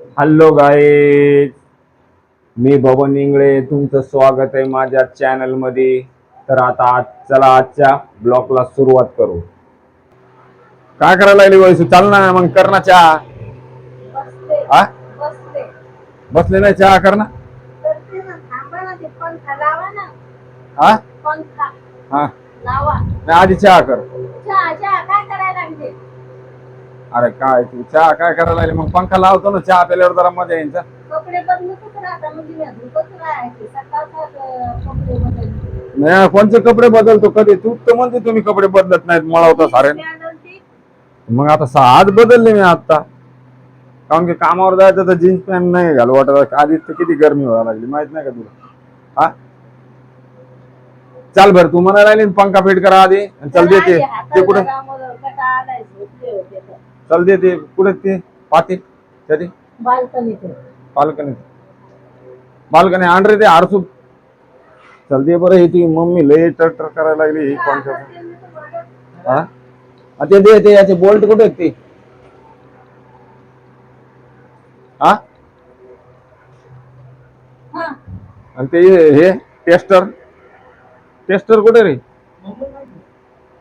Hello guys मी भवन इंगळे तुमचं स्वागत आहे माझ्या चॅनलमध्ये तर आता आज चला आजच्या ब्लॉगला सुरुवात करू. काय करायला लागली वयसू चाल ना मग कर ना चहा. हा बसले नाही चहा कर ना. हा. हा आधी चहा कर चहा चहा काय करायला लागते अरे काय तू चहा काय करायला लागली? मग पंखा लावतो ना चहा प्यायल्यावर जरा मजा येईल जा. कपडे बदलतच राहता म्हणजे मी धुतच राहायचे सकाळचाच अं, कपडे बदलते नाही कोणते कपडे बदलतो? कधी? तू तर म्हणते तुम्ही कपडे बदलत नाहीत मळवता सारे. बदलते मग आता सहा आज बदलले मी आता. कारण की कामावर जायचं तर जीन्स पॅन्ट नाही घालू वाटत. आधीच तर किती गरमी व्हायला लागली माहीत नाही का तुला? हा? चाल बरं तू म्हणायला लागली ना पंखा फिट करा आधी. आणि चल देते. ते कुठे? चल देते कुठे ते? पाते त्याची बाल्कनीत बाल्कनी बाल्कनी. आंड्रे ते आरसू चल दे बरं ही ती मम्मी लय टर करायला लागली ही हा? ते दे ते याचे बोल्ट कुठे आहेत ते? हा? हा. आणि ते हे टेस्टर. टेस्टर कुठे रे?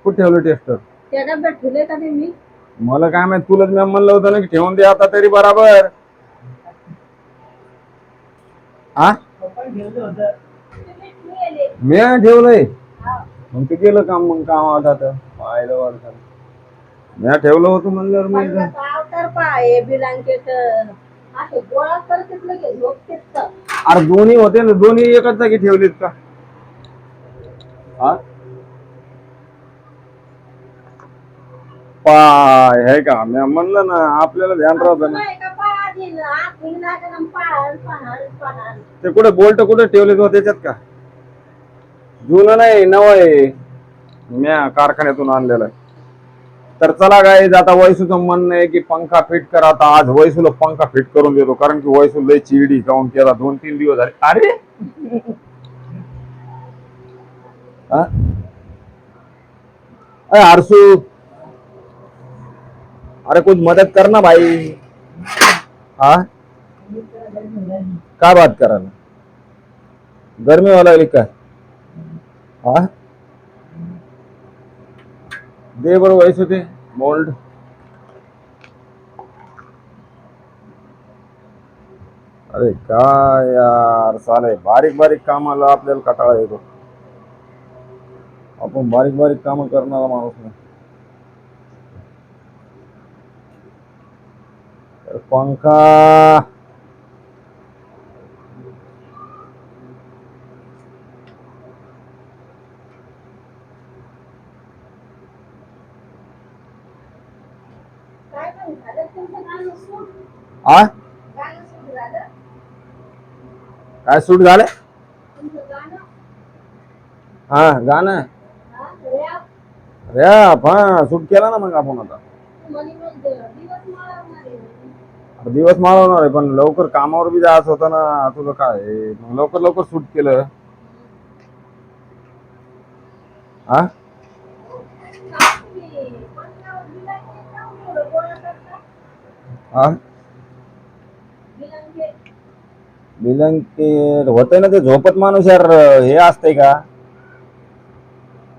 कुठे ठेवलं टेस्टर? त्या डब्यात ठेवले का ते मी मला काय माहीत तुलाच मी म्हणलं होतं ना की ठेवून दे आता तरी बराबर हा. मी ठेवलंय. मग ते केलं काम मग काम आता तर पाहिलं वाटतं मी ठेवलं होतं म्हणल्यावर मी ब्लँकेट असे गोळा झोपतेच तर. अरे दोन्ही होते ना दोन्ही एकाच जागी ठेवलीत का हा पाय हे का? मी म्हणलं ना आपल्याला ध्यान राहतं ना. ते कुठे बोल्ट कुठे ठेवले तो त्याच्यात का? जुनं नाही नवं आहे. म्या कारखान्यातून आणलेलं तर चला काय आता वैसूचं म्हणणं आहे की पंखा फिट करा. आता आज वैसूला पंखा फिट करून देतो कारण की वैसू लय चिडी जाऊन केला? दोन तीन दिवस झाले. अरे! हा? अरे आरसू अरे कुछ मदद कर ना भाई। हा? का बात करायला गरमी व्हायला वाला काय हा। दे बरो वैसे होते मोल्ड। अरे काय यार साले बारीक बारीक कामाला आपल्याला कटाळा येतो। आपण बारीक बारीक काम करणारा माणूस नाही। पंखा? आ? काय सूट झालं? हा गाणं? रॅप हा सूट केला ना मग आपण आता म्हणे मग दिवस माळवणार आहे. आता दिवस माळवणार आहे पण लवकर कामावर बी जायचं होतं ना तुझं काय मग लवकर लवकर सूट केलं. हा हा बिलंकेट होतंय ना ते झोपत माणूस यार हे असतंय का?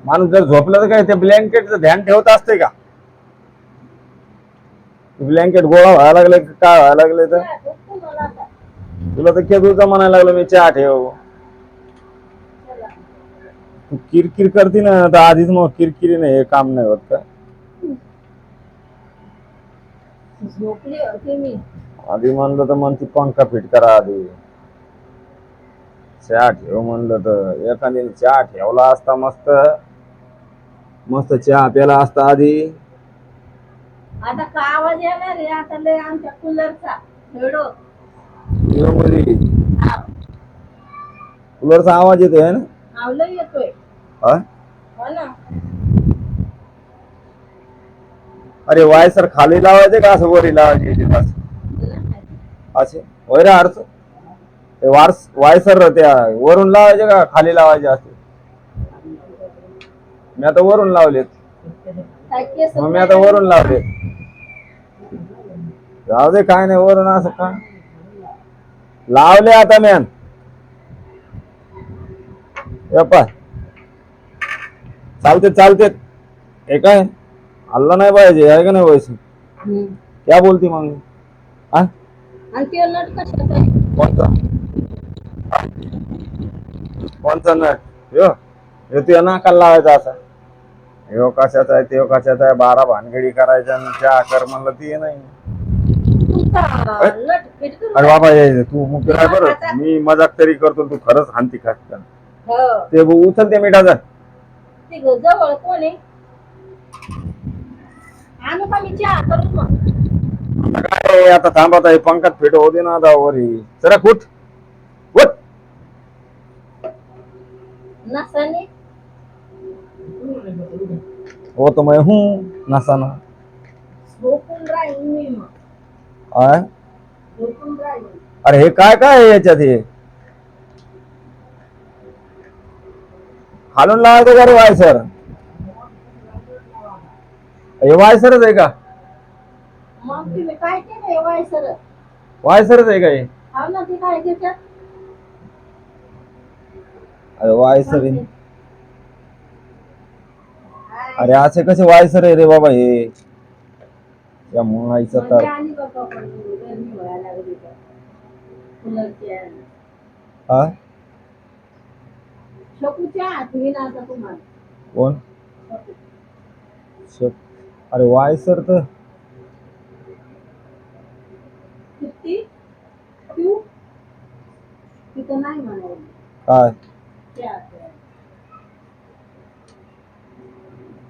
माणूस जर झोपलं तर काय ते ब्लँकेटचं ध्यान ठेवत असतंय का? ब्लँकेट गोळा व्हायला लागले का काय व्हायला लागले तर? तुला तर केदूचा म्हणायला लागलो मी चहा ठेव. तू किरकिर करते ना तर आधीच मग किरकिरीने हे काम नाही होत का? झोपली होती मी. आधी म्हणलं तर मग ती पंखा फिट करा आधी. चहा ठेव म्हणलं तर. एखाद्याने चहा ठेवला असता मस्त. मस्त चहा प्याला असता आधी. आता का आवाज येणार आहे? आता लय आमच्या कूलरचा हेडो कूलरचा आवाज येतोय ना? आवलं येतोय. हा? हो ना. अरे वाय सर खाली लावायचे का असं वरी लावायचे ते बस. असे? वैर अर्थ. ते वारस वायसर त्या वरून लावायचे का खाली लावायचे असते मी आता वरून लावलेत. मग मी आता वरून लावले जाऊ दे काय नाही वरून असं काय लावले आता मॅन पाय चालते चालते हे काय? हल्ला नाही पाहिजे आहे का नाही हम्म. क्या बोलती मग हा? कोणता? कोणता नट? यो ह्यो तुझ्या नाकाला लावायचा असा. ह्यो कशाचा आहे त्यो कशाचा आहे? बारा भानगडी करायच्या आणि त्या कर म्हणलं ती नाही. अरे बाबा तू मुख्य काय बरं? मी मजाक तरी करतो तू खरंच हानती खात का हो. ते ब- उचल ते मिठाचं. ते जवळ कोण आहे? आणू का मी चहा करू मग? काय आता थांबत आहे पंखात फिट होऊ दे ना आता वरी जरा कुठ उठ. नसाने? हो तो मैं हूँ नसाना आय अरे हे काय काय आहे याच्यात हे हालून लावायचं का रे वायसर हे वायसरच आहे का मग तुम्ही काय केलंय वाय सर वायसरच आहे का हे हा ना ते काय त्याच्यात अरे वायसर आहे. अरे असे कसे वायसर आहे रे बाबा हे? या मुंगाईचं म्हणजे तर. हा? कोण? शक- अरे वायसर तर. काय त्या हात.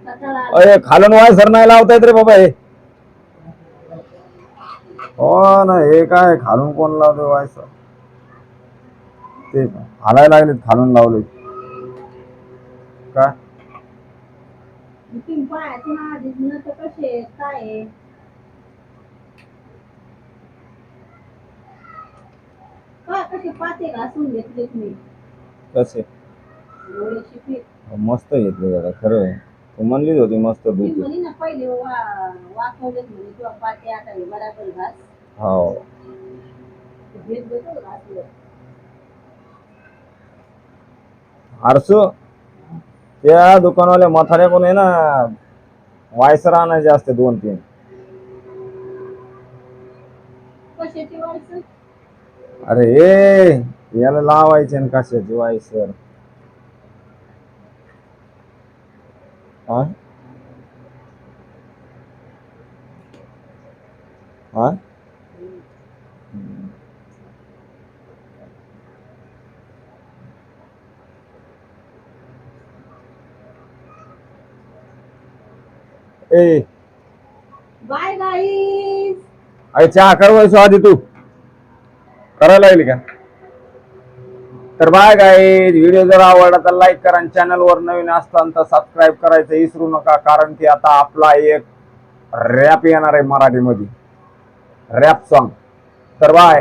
कटाळा आला. अरे खालून वायसर नाही लावता येत रे बाबा हे. हो ना हे काय खालून कोण लावतो वायसर ते हालायला लागलेत खालून लावले काय? कसे? मस्त घेतले जरा खरं आहे. म्हणलीच होती मस्त मी दूध म्हणे ना पहिले वा वाकवलेत म्हणे किंवा पाते आता हे बराबर घास. हो. घासलं आरसू त्या दुकानवाल्या मथाऱ्या कोण आहे ना वायसर आणायचे असते दोन तीन. कशाची अरे ए याला लावायचे ना कशाची वायसर? हा हा ए बाय गाईस अरे चहा करवायचो आधी तू करायला लागली का तर बाय काय व्हिडिओ जर आवडला तर लाईक करा आणि चॅनलवर नवीन असताना तर सबस्क्राईब करायचं विसरू नका कारण की आता आपला एक रॅप येणार आहे मराठीमध्ये. रॅप सॉन्ग तर बाय